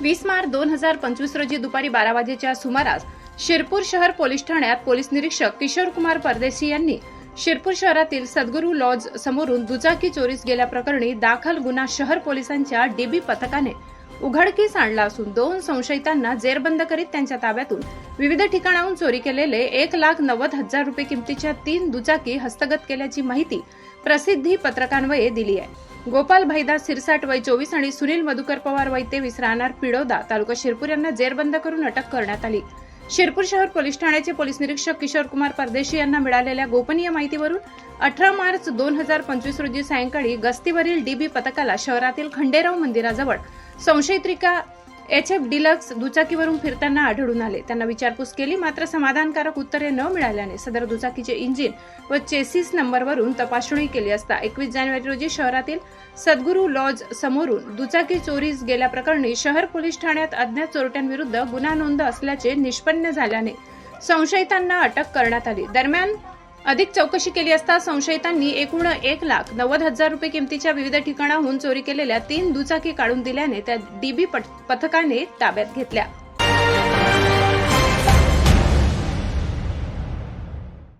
वीस मार्च दोन हजार पंचवीस रोजी दुपारी बारा वाजेच्या सुमारास शिरपूर शहर पोलीस ठाण्यात पोलीस निरीक्षक किशोर कुमार परदेशी यांनी शिरपूर शहरातील सद्गुरू लॉज समोरून दुचाकी चोरीस गेल्याप्रकरणी दाखल गुन्हा शहर पोलिसांच्या डीबी पथकाने उघडकीस आणला असून दोन संशयितांना जेरबंद करीत त्यांच्या ताब्यातून विविध ठिकाणाहून चोरी केलेले एक लाख नव्वद हजार रुपये किमतीच्या तीन दुचाकी हस्तगत केल्याची माहिती प्रसिद्धी पत्रकान्वये दिली आहे. गोपाल भैदास सिरसाट वय चोवीस आणि सुनील मधुकर पवार वय तेवीस राहणार पिडोदा. तालुका शिरपूर यांना जेरबंद करून अटक करण्यात आली. शिरपूर शहर पोलीस ठाण्याचे पोलीस निरीक्षक किशोर कुमार परदेशी यांना मिळालेल्या गोपनीय माहितीवरून अठरा मार्च दोन हजार पंचवीस रोजी सायंकाळी गस्तीवरील डीबी पथकाला शहरातील खंडेराव मंदिराजवळ संशयित्रिका एच एफ डिलक्स दुचाकीवरून फिरताना आढळून आले. त्यांना विचारपूस केली मात्र समाधानकारक उत्तरे न मिळाल्याने सदर दुचाकीचे इंजिन व चेसिस नंबरवरून तपासणी केली असता एकवीस जानेवारी रोजी शहरातील सद्गुरू लॉज समोरून दुचाकी चोरीस गेल्याप्रकरणी शहर पोलीस ठाण्यात अज्ञात चोरट्यांविरुद्ध गुन्हा नोंद असल्याचे निष्पन्न झाल्याने संशयितांना अटक करण्यात आली. दरम्यान अधिक चौकशी केली असता संशयितांनी एकूण एक लाख नव्वद हजार रुपये किमतीच्या विविध ठिकाणाहून चोरी केलेल्या तीन दुचाकी काढून दिल्याने त्या डीबी पथकाने ताब्यात घेतल्या.